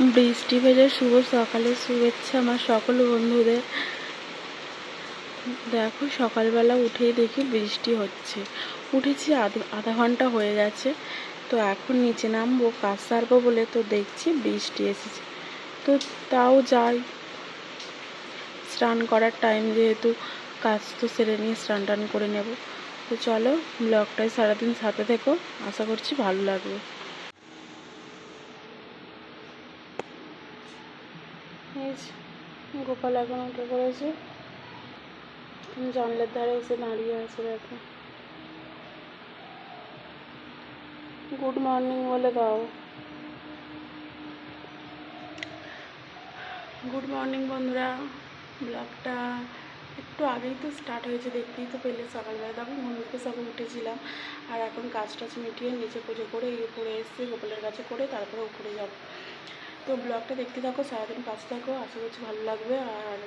বৃষ্টি ভেজা শুভ সকালের শুভেচ্ছা আমার সকল বন্ধুদের। দেখো, সকালবেলা উঠেই দেখি বৃষ্টি হচ্ছে। উঠেছি আধ- আধা ঘণ্টা হয়ে গেছে। তো এখন নিচে নামবো, কাজ সারবো বলে তো দেখছি বৃষ্টি এসেছে। তো তাও যাই। স্নান করার টাইম যেহেতু, কাজ তো সেরে নিয়ে স্নান টান করে নেব। তো চলো ব্লগটায় সারাদিন সাথে থেকো। আশা করছি ভালো লাগবে এই যে, গোপাল এখন উঠে পড়েছে। জানলার ধারে এসে দাঁড়িয়ে আছে, দেখো। গুড মর্নিং বলে দাও। গুড মর্নিং বন্ধুরা, ব্লগটা একটু আগেই তো স্টার্ট হয়েছে, দেখতেই তো পেলে সকালবেলা। দেখো, মন্দিরকে সবে উঠেছিলাম, আর এখন কাজ টাজ মিটিয়ে নিচে পুজো করে এই উপরে এসে গোপালের কাছে করে তারপরে উপরে যাব। তো ব্লগটা দেখতে থাকো, সারাদিন কাজ থাকো, আশা করছি ভালো লাগবে। আর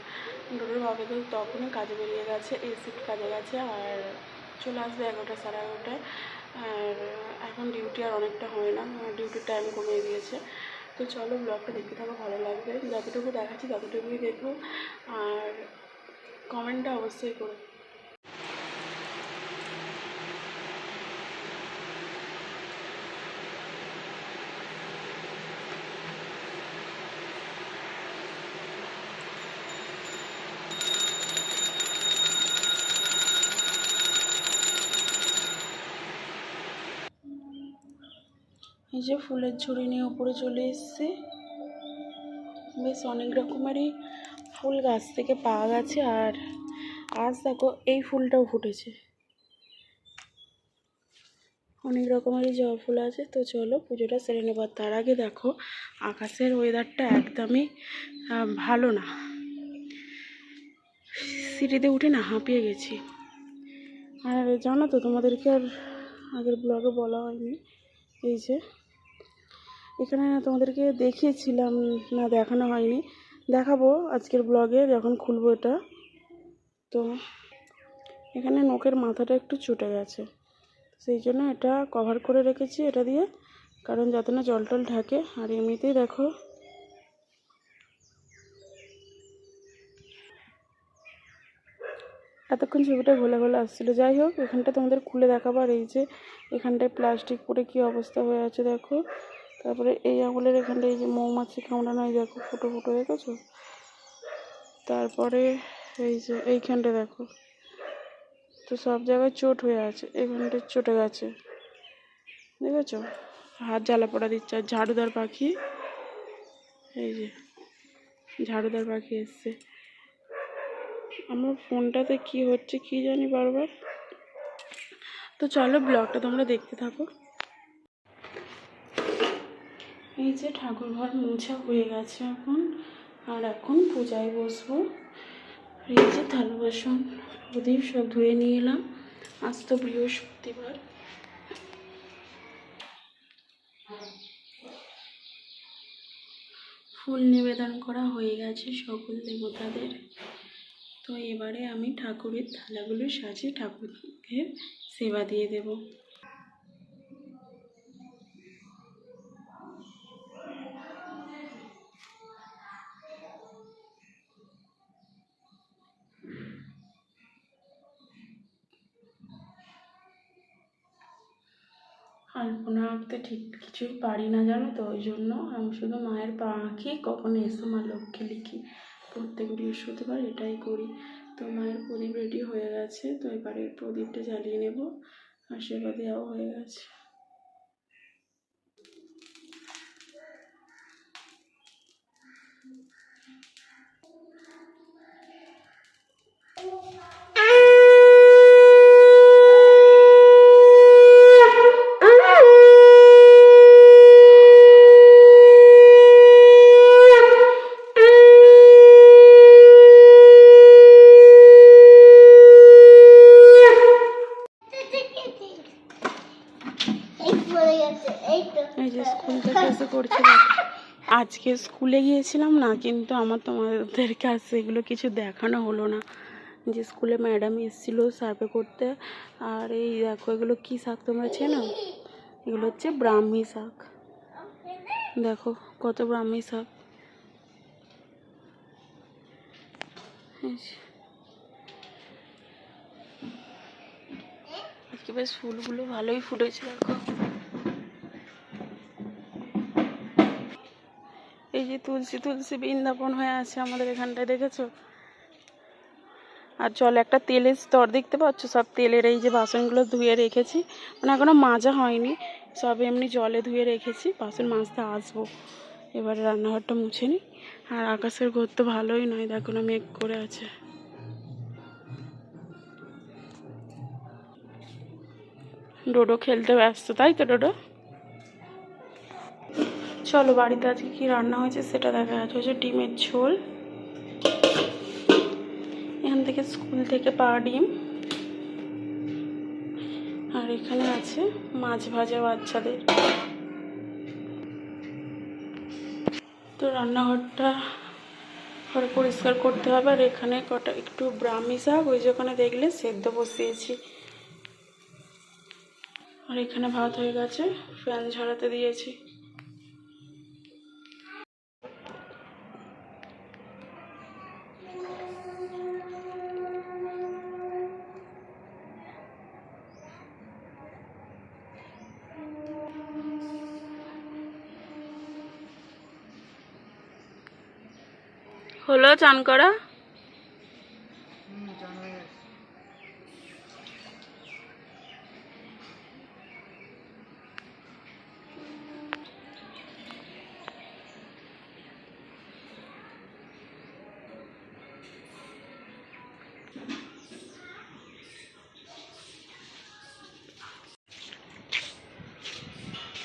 ডোডোর বাবা তো তখনই কাজে বেরিয়ে গেছে, এই শিফট কাজে গেছে, আর চলে আসবে এগারোটা সাড়ে এগারোটায়। আর এখন ডিউটি আর অনেকটা হয় না ডিউটির টাইম কমিয়ে দিয়েছে। তো চলো ব্লগটা দেখতে থাকো, ভালো লাগবে। যতটুকু দেখাচ্ছি ততটুকুই দেখো। আর কমেন্টটা অবশ্যই করো। যে ফুলের ঝুড়ি নিয়ে উপরে চলে এসেছি। বেশ অনেক রকমেরই ফুল গাছ থেকে পাওয়া গেছে আর আজ দেখো এই ফুলটাও ফুটেছে। অনেক রকমেরই জবা ফুল আছে। তো চলো পুজোটা সেরে নেবার তার আগে দেখো আকাশের ওয়েদারটা একদমই ভালো না। সিঁড়িতে উঠে না হাঁপিয়ে গেছি। আর জানো তো তোমাদেরকে আর আগের ব্লগে বলা হয়নি। এই যে এখানে তোমাদেরকে দেখিয়েছিলাম, না দেখানো হয়নি। দেখাবো আজকের ব্লগে যখন খুলবো এটা। তো এখানে নখের মাথাটা একটু চুটে গেছে। সেই জন্য এটা কভার করে রেখেছি এটা দিয়ে, কারণ যাতে না জল টল ঢাকে। আর এমনিতেই দেখো, এতক্ষণ ছবিটা ঘোলা ঘোলা আসছিল। যাই হোক, এখানটা তোমাদের খুলে দেখাবো। আর এই যে এখানটায় প্লাস্টিক পরে কি অবস্থা হয়ে আছে, দেখো। তারপরে এই আঙুলের এখানটায় এই যে মৌমাছি কামড়ানো, এই দেখো, ফুটো ফুটো, দেখেছ? তারপরে এই যে এইখানটা দেখো। তো সব জায়গায় চোট হয়ে আছে এখানটায় চটে গেছে। দেখেছ? হাত জ্বালা পড়া দিচ্ছে, আর ঝাড়ুদার পাখি, এই যে ঝাড়ুদার পাখি এসছে। আমার ফোনটাতে কি হচ্ছে, কি জানি বারবার। তো চলো ব্লগটা তোমরা দেখতে থাকো। এই যে ঠাকুর ঘর মোছা হয়ে গেছে এখন, আর এখন পূজায় বসবো। এই যে থালা বাসন, প্রদীপ সব ধুয়ে নিয়ে এলাম। আজ তো বৃহস্পতিবার। ফুল নিবেদন করা হয়ে গেছে সকল দেবতাদের। তো এবারে আমি ঠাকুরের থালাগুলো সাজিয়ে ঠাকুরকে সেবা দিয়ে দেব। আলপনা আঁকতে ঠিক কিছুই পারি না জানো তো, ওই জন্য আমি শুধু মায়ের পা আঁকি, কখন এসো মা লক্ষ্মী লিখি। প্রত্যেক বৃহস্পতিবার এটাই করি। তো মায়ের প্রদীপ রেডি হয়ে গেছে, তো এবারে প্রদীপটা জ্বালিয়ে নেব। আশীর্বাদ দেওয়াও হয়ে গেছে এই পড়ে গেছে এই তো এই যে স্কুল থেকে এসে করছে দেখো। আজকে স্কুলে গিয়েছিলাম না, কিন্তু আমার তোমাদেরকে আর এগুলো কিছু দেখানো হলো না। যে স্কুলে ম্যাডাম এসেছিল সার্ভে করতে, আর এই দেখো এগুলো কী শাক তোমরা চেনো? এগুলো হচ্ছে ব্রাহ্মী শাক। দেখো কত ব্রাহ্মী শাক। আজকে বেশ ফুলগুলো ভালোই ফুটেছে, দেখো। এই যে তুলসী তুলসী বৃন্দাবন হয়ে আছে আমাদের এখানটায়, দেখেছ? আর জলে একটা তেলের স্তর দেখতে পাচ্ছ? সব তেলের এই যে বাসনগুলো ধুয়ে রেখেছি। মানে এখনও মাজা হয়নি। সব এমনি জলে ধুয়ে রেখেছি। বাসন মাজতে আসব। এবারে রান্নাঘরটা মুছে নিই। আর আকাশের ঘর তো ভালোই নয়, দেখো না মেঘ করে আছে। ডোডো খেলতে ব্যস্ত, তাই তো, ডোডো? চলো বাড়িতে আজকে কি রান্না হয়েছে সেটা দেখা যাচ্ছে। হচ্ছে ডিমের ঝোল। এখান থেকে স্কুল থেকে পাওয়া ডিম। আর এখানে আছে মাছ ভাজা বাচ্চাদের। তো রান্নাঘরটা ঘরে পরিষ্কার করতে হবে। আর এখানে কটা একটু ব্রাহ্মি শাক, ওই যে ওখানে দেখলে সেদ্ধ বসিয়েছি। আর এখানে ভাত হয়ে গেছে, ফ্যান ঝরাতে দিয়েছি। হলো চান করা?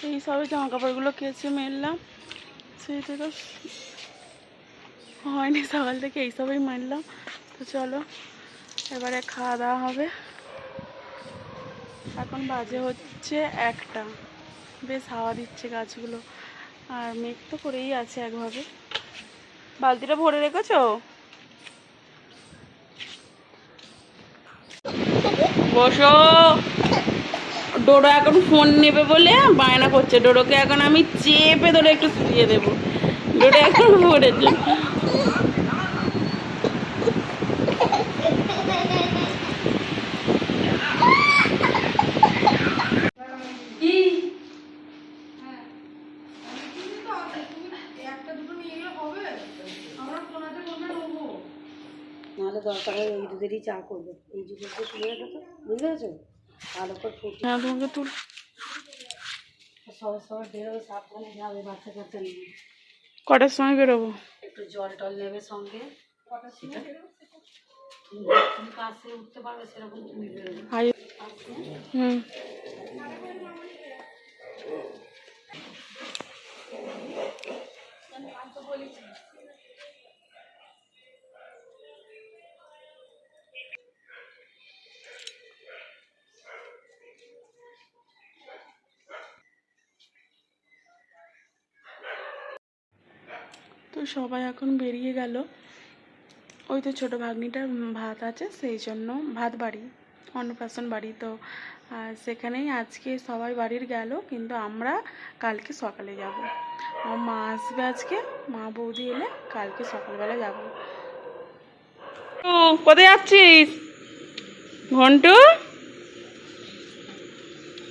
এই সবে জামা কাপড়গুলো কেচে মেললাম। সেই থেকে হয়নি সকাল থেকে এইসবই মারলাম তো চলো, এবারে খাওয়া দাওয়া হবে। এখন বাজে হচ্ছে একটা। বেশ হাওয়া দিচ্ছে গাছগুলো। আর মেঘ তো করেই আছে একভাবে। বালতিটা ভরে রেখেছো? বসো। ডোডো এখন ফোন নেবে বলে বায়না করছে। ডোডোকে এখন আমি চেপে ধরে একটু শুয়ে দেবো। ডোডো এখন পড়েছে তোমাকে তুল সবার সবার বেরোবে সাবধানে যাবে বাচ্চা কাচ্চা নিয়ে কটার সময় বেরোবো একটু জল টল নেবে সঙ্গে সেটা তুমি তুমি কাছে উঠতে পারবে সেরকম তুমি বেরোবে হাই হুম তো সবাই এখন বেরিয়ে গেল। ওই তো ছোটো ভাগ্নিটার ভাত আছে, সেই জন্য ভাত বাড়ি, অন্নপ্রাশন বাড়ি। তো সেখানেই আজকে সবাই বাড়ির গেল, কিন্তু আমরা কালকে সকালে যাব। মা আসবে আজকে, মা বৌদি এলে কালকে সকালবেলা যাব। কোথায় যাচ্ছিস? ঘন্টু?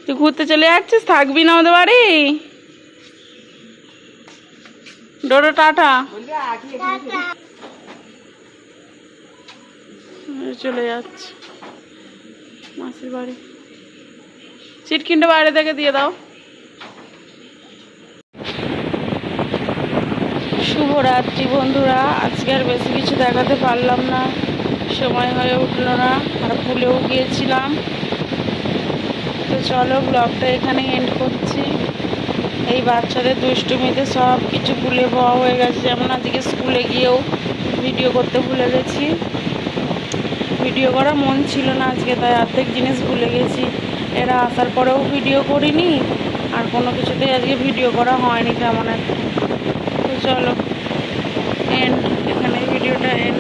তুই ঘুরতে চলে যাচ্ছিস? থাকবি না আমাদের বাড়ি? ডোডো, টাটা। চলে যাচ্ছে। মাসির বাড়ি। চিটকিনটা বাইরে থেকে দিয়ে দাও। শুভরাত্রি বন্ধুরা। আজকে আর বেশি কিছু দেখাতে পারলাম না। সময় হয়ে উঠল না, আর ভুলেও গিয়েছিলাম। তো চলো ব্লগটা এখানে এন্ড করছি। এই বাচ্চাদের দুষ্টুমিতে সব কিছু ভুলে পাওয়া হয়ে গেছে। যেমন আজকে স্কুলে গিয়েও ভিডিও করতে ভুলে গেছি। ভিডিও করা মন ছিল না আজকে, তাই অর্ধেক জিনিস ভুলে গেছি। এরা আসার পরেও ভিডিও করিনি, আর কোনো কিছুতেই আজকে ভিডিও করা হয়নি তেমন একটা। তো চলো এন্ড এখানে ভিডিওটা এন্ড